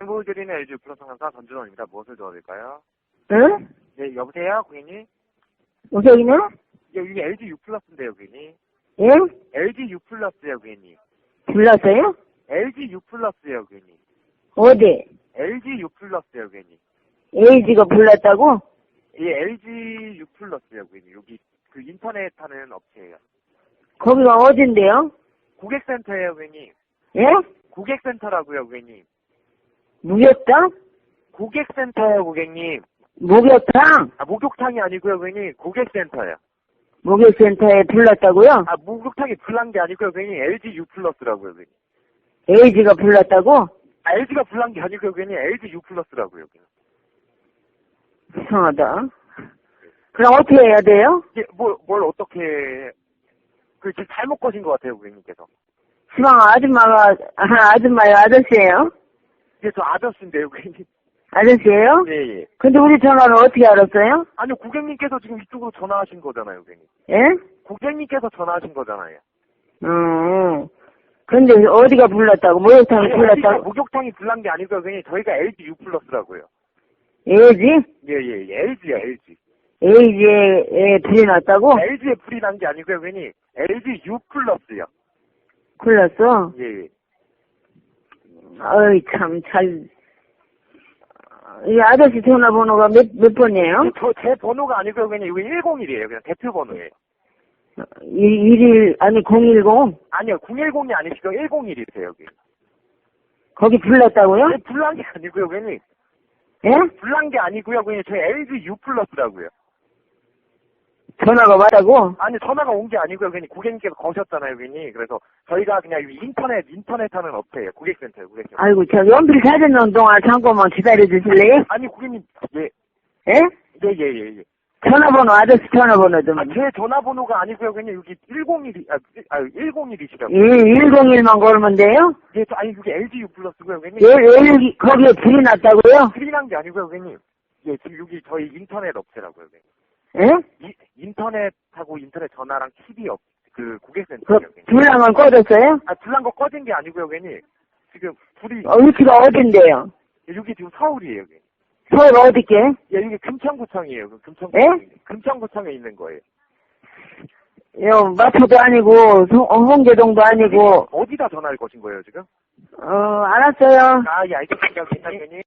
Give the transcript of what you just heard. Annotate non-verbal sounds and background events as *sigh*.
행복을 드리는 LG 플러스 상사 전준원입니다. 무엇을 도와드릴까요? 응? 네, 여보세요, 고객님? 여기는? 예, 여기 LG U 플러스인데요, 고객님. 예? LG U 플러스요, 고객님. 불렀어요? LG U 플러스요, 고객님. 어디? LG U 플러스요, 고객님. 에이지가 불렀다고? 예, LG U 플러스요, 고객님. 여기 그 인터넷 하는 업체예요. 거기가 어딘데요? 고객센터예요, 고객님. 예? 고객센터라고요, 고객님. 무역당? 고객센터예요, 고객님. 목욕탕? 아, 목욕탕이 아니고요, 고객님. 고객센터예요. 목욕센터에 불렀다고요? 아, 목욕탕이 불난 게 아니고요, 고객님. LG U 플러스라고요, 고객님. 에이지가 불렀다고? 아, LG가 불난 게 아니고요, 고객님. LG U 플러스라고요, 고객님. 이상하다. 그럼 어떻게 해야 돼요? 이게 뭘, 뭘 어떻게, 그, 지금 잘못 거신 것 같아요, 고객님께서. 시방 아줌마가, *laughs* 아, 아줌마요, 아저씨예요? 이게 저 아저씨인데요, 고객님. 아저씨예요? 예, 예. 근데 우리 전화를 어떻게 알았어요? 아니요, 고객님께서 지금 이쪽으로 전화하신 거잖아요, 고객님. 예? 고객님께서 전화하신 거잖아요. 음. 근데 어디가 불렀다고? 목욕탕이 LG가 불렀다고? 목욕탕이 불난 게 아니고요, 고객님. 저희가 LG U 플러스라고요. 에이지? 예, 예, 예. LG요, LG. 에이지에 불이 났다고? LG에 불이 난 게 아니고요, 고객님. LG U 플러스요. 불렀어? 예, 예. 어이, 참, 잘. 이 아저씨 전화번호가 몇, 몇 번이에요? 저, 제 번호가 아니고요, 고객님. 이거 101이에요. 그냥 대표 번호예요. 일, 일일, 아니, 010? 아니요, 010이 아니시고 101이세요, 여기. 거기 불렀다고요? 네, 불난 게 아니고요, 고객님. 예? 불난 게 아니고요, 고객님. 저희 LG U 플러스라고요. 전화가 왔다고? 아니, 전화가 온 게 아니고요, 고객님. 고객님께서 거셨잖아요, 고객님. 그래서 저희가 그냥 이 인터넷, 인터넷 하는 업체예요. 고객센터예요, 고객센터. 아이고, 저 연필 찾는 동안 잠깐만 기다려 주실래요? 아니, 고객님, 예, 예? 예, 예, 예. 예. 전화번호, 아저씨 전화번호 좀. 아, 제 전화번호가 아니고요, 고객님. 여기 101이, 아, 아 101이시라고. 예, 101만 걸면 돼요? 예, 저, 아니, 여기 LG U 플러스고요, 고객님. 예, 예, 거기에 불이 났다고요? 틀이 난 게 아니고요, 고객님. 예, 지금 여기 저희 인터넷 업체라고요, 고객님. 예? 이, 인터넷하고 인터넷 전화랑 TV 업, 그 그, 고객센터예요, 고객님. 불나면 꺼졌어요? 아, 불난 거 꺼진 게 아니고요, 고객님. 지금 불이, 어, 위치가 어딘데요? 여기 지금 서울이에요, 고객님. 서울 어디게? 예, 여기 금천구청이에요. 그 금천구청. 예? 금천구청에 있는 거예요. 요, 마포도 아니고, 송- 어, 홍계동도 아니고, 어디다 전화를 거신 거예요, 지금? 어, 알았어요. 아, 예, 알겠습니다, 고객님.